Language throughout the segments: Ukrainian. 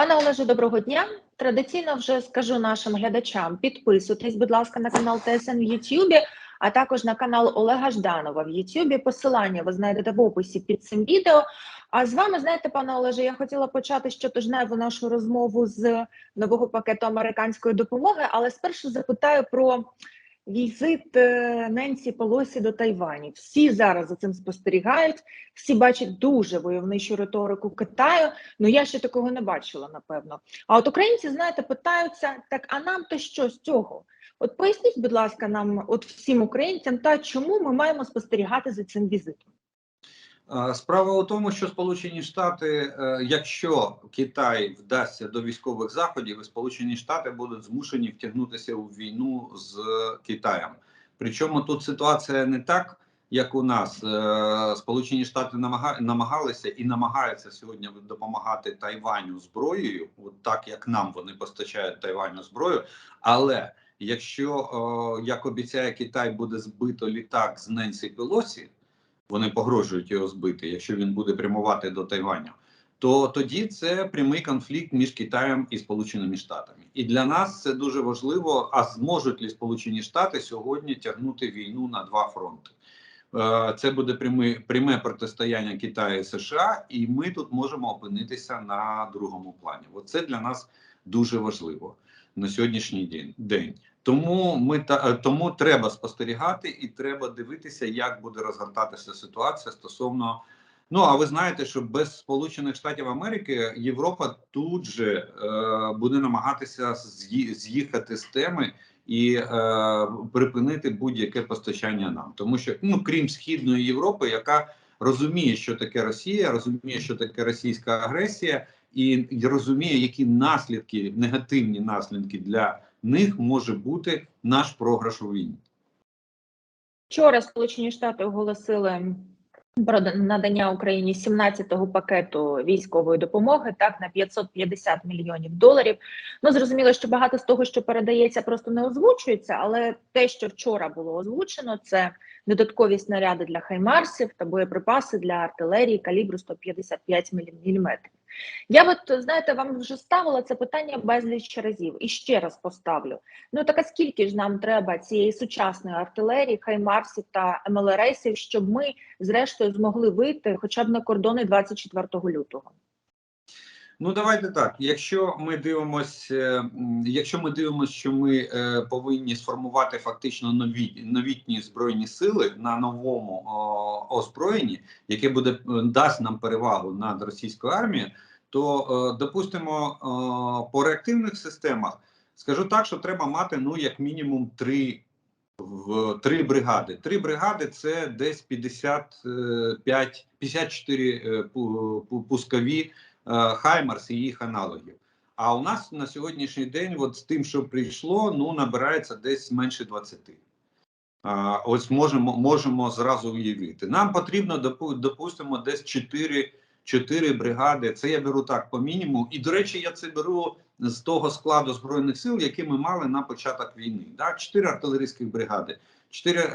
Пане Олеже, доброго дня. Традиційно вже скажу нашим глядачам: підписуйтесь, будь ласка, на канал ТСН в Ютубі, а також на канал Олега Жданова в Ютубі. Посилання ви знайдете в описі під цим відео. А з вами, знаєте, пане Олеже, я хотіла почати щотижневу нашу розмову з нового пакету американської допомоги, але спершу запитаю про візит е, Ненсі Полосі до Тайвані. Всі зараз за цим спостерігають, всі бачать дуже войовничу риторику Китаю. Ну я ще такого не бачила, напевно. А от українці, знаєте, питаються: так, а нам то що з цього? От поясніть, будь ласка, нам, от всім українцям, та чому ми маємо спостерігати за цим візитом? Справа у тому, що Сполучені Штати, е, якщо Китай вдасться до військових заходів, Сполучені Штати будуть змушені втягнутися у війну з Китаєм. Причому тут ситуація не так, як у нас. Е, Сполучені Штати намага- намагалися і намагаються сьогодні допомагати Тайваню зброєю, от так як нам вони постачають Тайваню зброю. Але якщо, як обіцяє Китай, буде збито літак з Ненсі Пелосі вони погрожують його збити, якщо він буде прямувати до Тайваню, то тоді це прямий конфлікт між Китаєм і Сполученими Штатами. І для нас це дуже важливо. А зможуть ли Сполучені Штати сьогодні тягнути війну на два фронти? Е, Це буде пряме, пряме протистояння Китаю і США, і ми тут можемо опинитися на другому плані. Оце для нас дуже важливо на сьогоднішній день. Тому ми та е, тому треба спостерігати і треба дивитися, як буде розгортатися ситуація стосовно. Ну а ви знаєте, що без Сполучених Штатів Америки Європа тут же е, буде намагатися з'ї- з'їхати з теми і е, припинити будь-яке постачання нам, тому що ну крім східної Європи, яка розуміє, що таке Росія, розуміє, що таке російська агресія, і розуміє, які наслідки, негативні наслідки для них може бути наш програш у війні. Вчора Сполучені Штати оголосили про надання Україні 17-го пакету військової допомоги, так на 550 мільйонів доларів. Ну зрозуміло, що багато з того, що передається, просто не озвучується. Але те, що вчора було озвучено, це додаткові снаряди для хаймарсів та боєприпаси для артилерії калібру 155 мм. Я от знаєте, вам вже ставила це питання безліч разів і ще раз поставлю. Ну так а скільки ж нам треба цієї сучасної артилерії, хаймарсів та МЛРСів, щоб ми зрештою змогли вийти хоча б на кордони 24 лютого? Ну давайте так. Якщо ми дивимося, якщо ми дивимося, що ми е, повинні сформувати фактично нові новітні збройні сили на новому о, озброєнні, яке буде е, дасть нам перевагу над російською армією, то е, допустимо е, по реактивних системах, скажу так, що треба мати ну як мінімум три. В три бригади. Три бригади це десь 55, 54 е, пу- пускові е, Хаймарс і їх аналогів. А у нас на сьогоднішній день, от з тим, що прийшло, ну набирається десь менше 20. А, ось можемо можемо зразу уявити. Нам потрібно допустимо десь 4, 4 бригади. Це я беру так по мінімуму. І до речі, я це беру з того складу збройних сил, які ми мали на початок війни. Да? 4 артилерійських бригади. 4 е,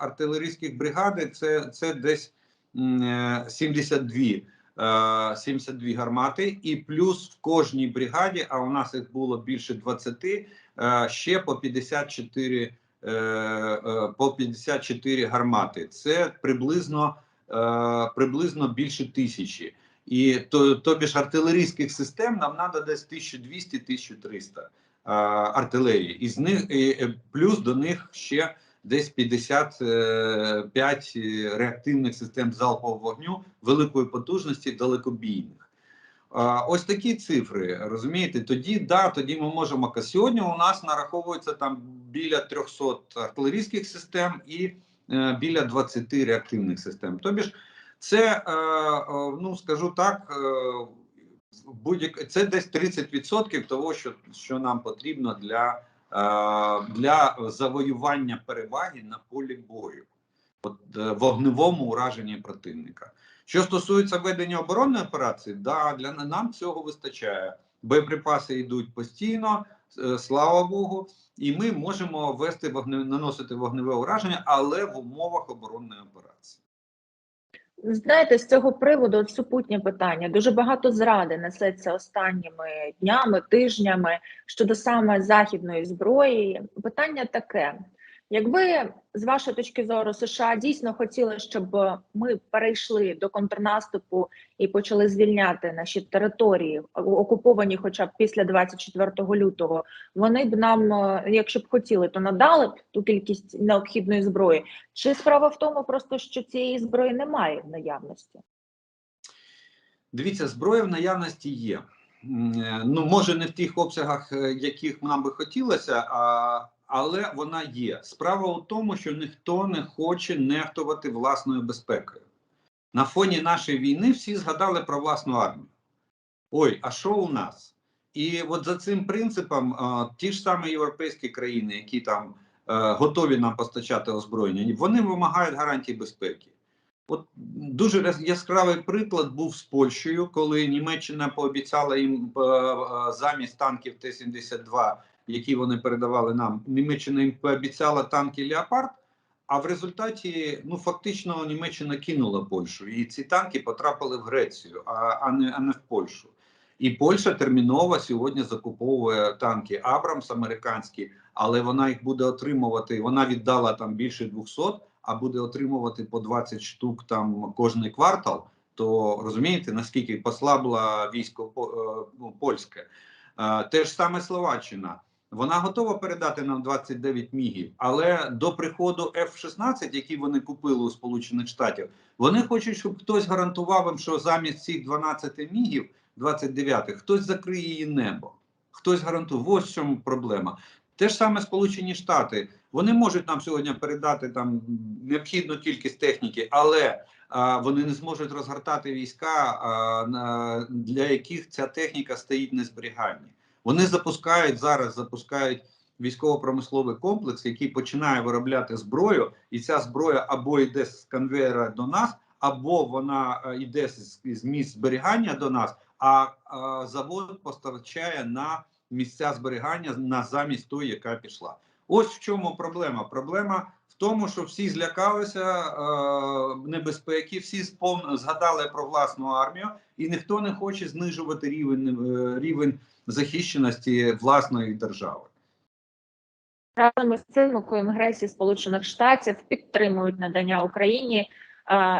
артилерійських бригади це, це десь е, 72 е, 72 гармати, і плюс в кожній бригаді, а у нас їх було більше 20, е, ще по 54 е, е, по 54 гармати. Це приблизно е, приблизно більше тисячі. І то, тобі ж артилерійських систем нам треба десь 1200-1300 е, артилерії. Із них е, плюс до них ще десь 55 е, реактивних систем залпового вогню великої потужності далекобійних. Ось такі цифри, розумієте? Тоді да, тоді ми можемо. Сьогодні у нас нараховується там біля 300 артилерійських систем і е, біля 20 реактивних систем. Тобі ж це, е, е, ну скажу так, е, будь-як це десь 30% того, що, що нам потрібно для, е, для завоювання переваги на полі бою, от е, вогневому ураженні противника. Що стосується ведення оборонної операції, да, для нам цього вистачає. Боєприпаси йдуть постійно, е, слава Богу, і ми можемо вести вогне, наносити вогневе ураження, але в умовах оборонної операції. Знаєте, з цього приводу супутнє питання. Дуже багато зради несеться останніми днями, тижнями щодо саме західної зброї. Питання таке: якби з вашої точки зору США дійсно хотіли, щоб ми перейшли до контрнаступу і почали звільняти наші території, окуповані, хоча б після 24 лютого, вони б нам, е, якщо б хотіли, то надали б ту кількість необхідної зброї. Чи справа в тому, просто що цієї зброї немає в наявності? Дивіться, зброя в наявності є. Е, Ну, може, не в тих обсягах, е, яких нам би хотілося, а, але вона є. Справа у тому, що ніхто не хоче нехтувати власною безпекою. На фоні нашої війни всі згадали про власну армію. Ой, а що у нас? І от за цим принципом а, ті ж самі європейські країни, які там е, готові нам постачати озброєння, вони вимагають гарантій безпеки. От дуже яскравий приклад був з Польщею, коли Німеччина пообіцяла їм е, е, замість танків Т-72, які вони передавали нам, Німеччина їм пообіцяла танки Леопард. А в результаті, ну фактично, Німеччина кинула Польщу, і ці танки потрапили в Грецію, а, а, не, а не в Польщу. І Польща терміново сьогодні закуповує танки Абрамс американські, але вона їх буде отримувати. Вона віддала там більше 200, а буде отримувати по 20 штук там кожний квартал. То розумієте, наскільки послабла військо е, ну, польське. Е, Те ж саме Словаччина. Вона готова передати нам 29 мігів, але до приходу F-16, які вони купили у Сполучених Штатів, вони хочуть, щоб хтось гарантував їм, що замість цих 12 мігів, 29 хтось закриє її небо. Хтось гарантує. Ось в чому проблема. Те ж саме Сполучені Штати. Вони можуть нам сьогодні передати там необхідну кількість техніки, але а, вони не зможуть розгортати війська, а, на, для яких ця техніка стоїть на зберіганні. Вони запускають зараз, запускають військово-промисловий комплекс, який починає виробляти зброю, і ця зброя або йде з конвейера до нас, або вона е, йде з, місць зберігання до нас, а, а завод постачає на місця зберігання на замість тої, яка пішла. Ось в чому проблема. Проблема в тому, що всі злякалися е, небезпеки, всі спом... згадали про власну армію, і ніхто не хоче знижувати рівень, е, рівень захищеності власної держави. Із цим у Конгресі Сполучених Штатів підтримують надання Україні е,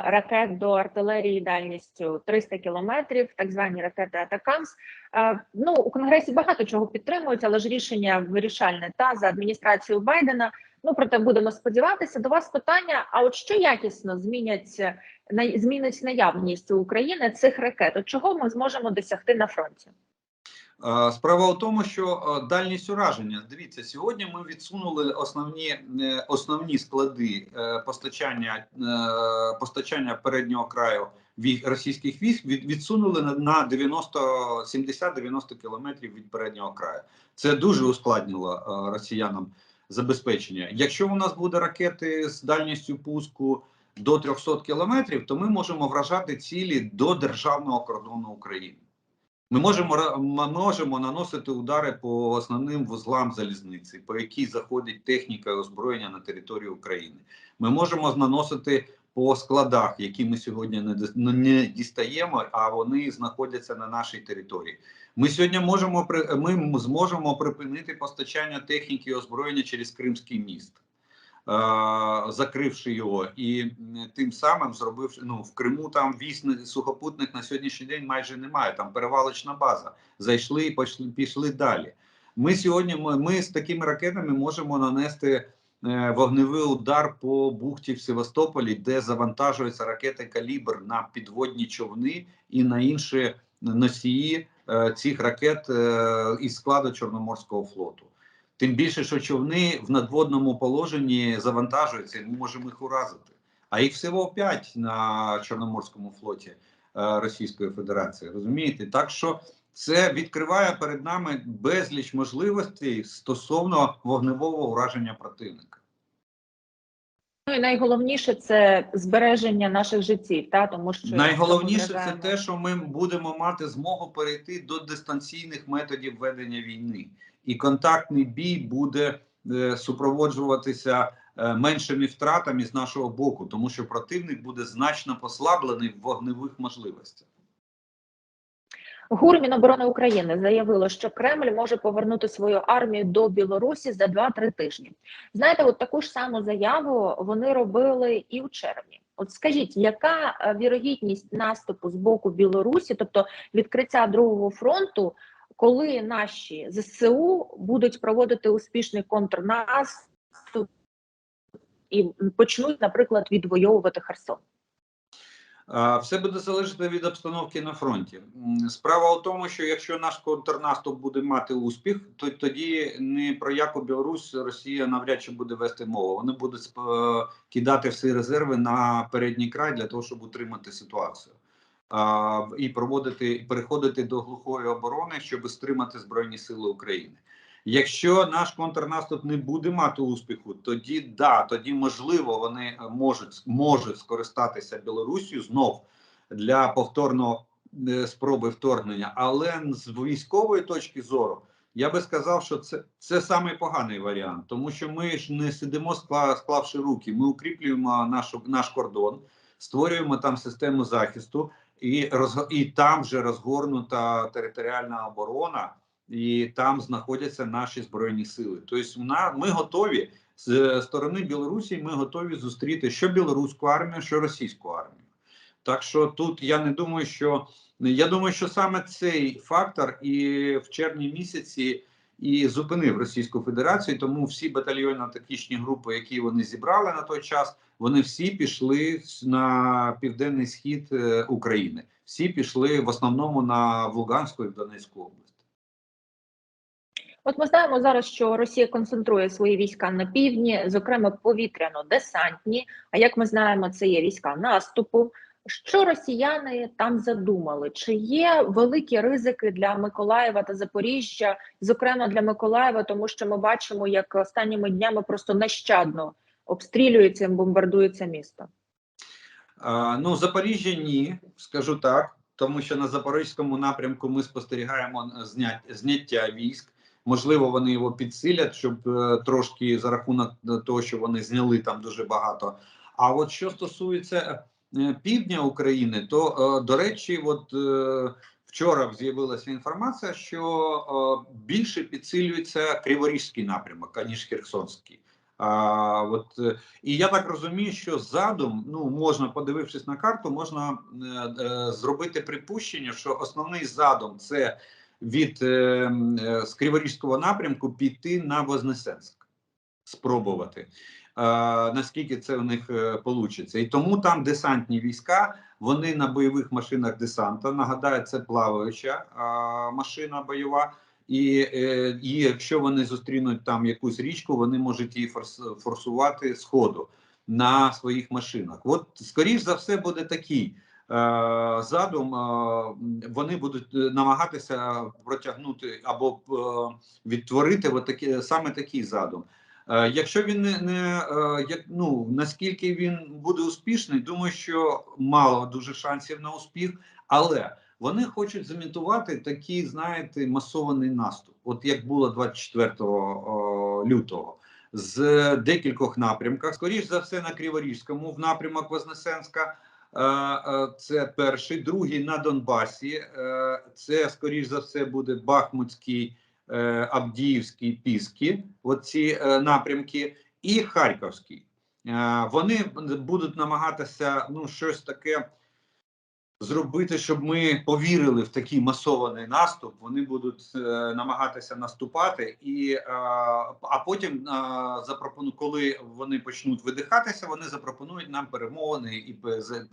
ракет до артилерії дальністю 300 кілометрів, так звані ракети Атакамс. Е, ну у Конгресі багато чого підтримують, але ж рішення вирішальне та за адміністрацією Байдена. Ну проте будемо сподіватися. До вас питання: а от що якісно змінять змінить наявність у України цих ракет? От чого ми зможемо досягти на фронті? Справа в тому, що дальність ураження. Дивіться, сьогодні ми відсунули основні е, основні склади е, постачання е, постачання переднього краю російських військ. Відсунули на- на 90 70-90 кілометрів від переднього краю. Це дуже ускладнило росіянам забезпечення. Якщо у нас буде ракети з дальністю пуску до 300 кілометрів, то ми можемо вражати цілі до державного кордону України. Ми можемо ми можемо наносити удари по основним вузлам залізниці, по якій заходить техніка і озброєння на територію України. Ми можемо наносити по складах, які ми сьогодні ну, не дістаємо, а вони знаходяться на нашій території. Ми сьогодні можемо ми зможемо припинити постачання техніки і озброєння через Кримський міст. Закривши його, і тим самим зробивши ну в Криму там військ сухопутних на сьогоднішній день майже немає. Там перевалочна база. Зайшли і пішли, пішли далі. Ми сьогодні ми, ми з такими ракетами можемо нанести вогневий удар по бухті в Севастополі, де завантажуються ракети калібр на підводні човни і на інші носії е, цих ракет е, із складу Чорноморського флоту. Тим більше, що човни в надводному положенні завантажуються, і ми можемо їх уразити. А їх всього 5 на Чорноморському флоті е, Російської Федерації. Розумієте? Так що це відкриває перед нами безліч можливостей стосовно вогневого ураження противника. Ну і найголовніше це збереження наших життів, та тому що Найголовніше це те, що ми будемо мати змогу перейти до дистанційних методів ведення війни, і контактний бій буде е, супроводжуватися е, меншими втратами з нашого боку, тому що противник буде значно послаблений в вогневих можливостях. ГУР Міноборони України заявило, що Кремль може повернути свою армію до Білорусі за 2-3 тижні. Знаєте, от таку ж саму заяву вони робили і у червні. От скажіть, яка е, вірогідність наступу з боку Білорусі, тобто відкриття другого фронту, коли наші ЗСУ будуть проводити успішний контрнаступ і почнуть, наприклад, відвоювати Херсон? Все буде залежати від обстановки на фронті. Справа у тому, що якщо наш контрнаступ буде мати успіх, то тоді не про яку Білорусь Росія навряд чи буде вести мову. Вони будуть сп- кидати всі резерви на передній край для того, щоб утримати ситуацію. І проводити переходити до глухої оборони, щоб стримати збройні сили України. Якщо наш контрнаступ не буде мати успіху, тоді да, тоді можливо вони е, можуть можуть скористатися Білорусію знов для повторного е, спроби вторгнення. Але з військової точки зору я би сказав, що це це самий поганий варіант, тому що ми ж не сидимо скла- склавши руки. Ми укріплюємо нашу наш кордон, створюємо там систему захисту, і роз і там вже розгорнута територіальна оборона і там знаходяться наші збройні сили. Тобто, ми готові з сторони Білорусі. Ми готові зустріти що білоруську армію, що російську армію. Так що тут я не думаю, що я думаю, що саме цей фактор і в червні місяці і зупинив Російську Федерацію. Тому всі батальйонно-тактичні групи, які вони зібрали на той час, вони всі пішли на південний схід е, України. Всі пішли в основному на в Луганську і в Донецьку область. От ми знаємо зараз, що Росія концентрує свої війська на півдні, зокрема повітряно-десантні. А як ми знаємо, це є війська наступу. Що росіяни там задумали? Чи є великі ризики для Миколаєва та Запоріжжя, зокрема для Миколаєва, тому що ми бачимо, як останніми днями просто нещадно обстрілюється бомбардується місто? А, ну, Запоріжжя ні, скажу так, тому що на запорізькому напрямку ми спостерігаємо зняття військ. Можливо, вони його підсилять, щоб е, трошки за рахунок того, що вони зняли там дуже багато. А от що стосується е, півдня України, то е, до речі, от е, вчора з'явилася інформація, що е, більше підсилюється Криворізький напрямок, аніж Херсонський. А, от, е, і я так розумію, що задум, ну можна, подивившись на карту, можна е, е, зробити припущення, що основний задум це від е, е, з Криворізького напрямку піти на Вознесенськ, спробувати. Е, наскільки це у них е. І тому там десантні війська, вони на бойових машинах десанта. Нагадаю, це плаваюча е, машина бойова. І, е, і якщо вони зустрінуть там якусь річку, вони можуть її форс, форсувати з ходу на своїх машинах. От, скоріш за все, буде такий е, задум. Е, вони будуть е, намагатися протягнути або е, відтворити от такі, саме такий задум. Е, якщо він не, не е, ну наскільки він буде успішний, думаю, що мало дуже шансів на успіх, але вони хочуть замітувати такий, знаєте, масований наступ, от як було 24 о, лютого, з декількох напрямках. Скоріш за все, на Криворізькому в напрямок Вознесенська. Це перший, другий на Донбасі. е, Це скоріш за все буде Бахмутський, е, Авдіївський, Піски. Оці е, напрямки, і Харківський. Вони будуть намагатися ну щось таке зробити, щоб ми повірили в такий масований наступ. Вони будуть е, намагатися наступати, і е, а потім е, запропону, коли вони почнуть видихатися, вони запропонують нам перемовини і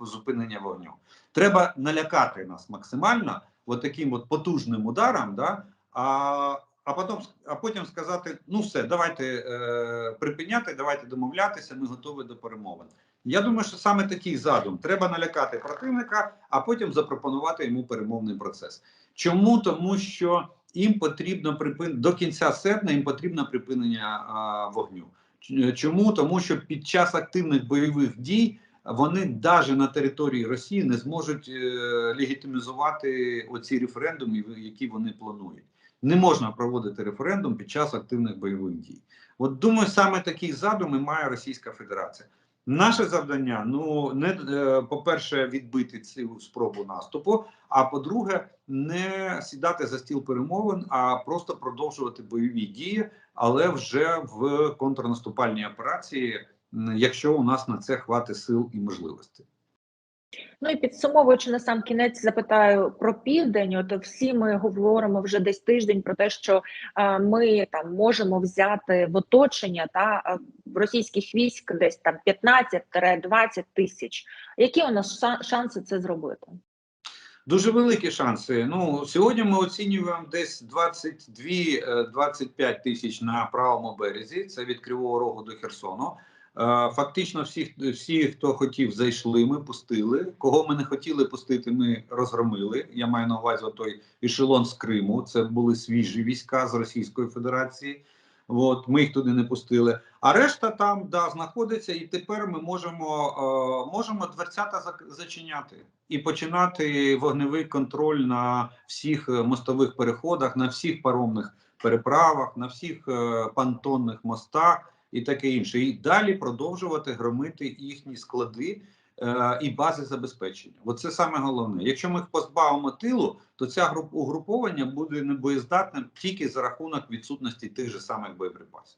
зупинення вогню. Треба налякати нас максимально, от таким от потужним ударом, да а. А потім, а потім сказати: ну все, давайте е, припиняти, давайте домовлятися. Ми готові до перемовин. Я думаю, що саме такий задум треба налякати противника, а потім запропонувати йому перемовний процес. Чому? Тому що їм потрібно припин... до кінця серпня їм потрібно припинення а, вогню. Чому? Тому що під час активних бойових дій вони навіть на території Росії не зможуть е, легітимізувати оці референдуми, які вони планують. Не можна проводити референдум під час активних бойових дій. От думаю, саме такий задум і має Російська Федерація. Наше завдання ну не е, по-перше, відбити цю спробу наступу. А по-друге, не сідати за стіл перемовин, а просто продовжувати бойові дії, але вже в контрнаступальній операції, якщо у нас на це хватить сил і можливостей. Ну і підсумовуючи на сам кінець, запитаю про південь. От всі ми говоримо вже десь тиждень про те, що е, ми там можемо взяти в оточення та е, російських військ десь там 15-20 тисяч. Які у нас шанси це зробити? Дуже великі шанси. Ну сьогодні ми оцінюємо десь 22-25 тисяч на правому березі. Це від Кривого Рогу до Херсону. Е, Фактично, всі, всі, хто хотів, зайшли. Ми пустили. Кого ми не хотіли пустити, ми розгромили. Я маю на увазі той ешелон з Криму. Це були свіжі війська з Російської Федерації. От ми їх туди не пустили. А решта там да знаходиться, і тепер ми можемо, е, можемо дверцята зачиняти і починати вогневий контроль на всіх е, мостових переходах, на всіх паромних переправах, на всіх е, понтонних мостах і таке інше. І далі продовжувати громити їхні склади е, і бази забезпечення. Оце саме головне. Якщо ми їх позбавимо тилу, то ця груп угруповання буде небоєздатним тільки за рахунок відсутності тих же самих боєприпасів.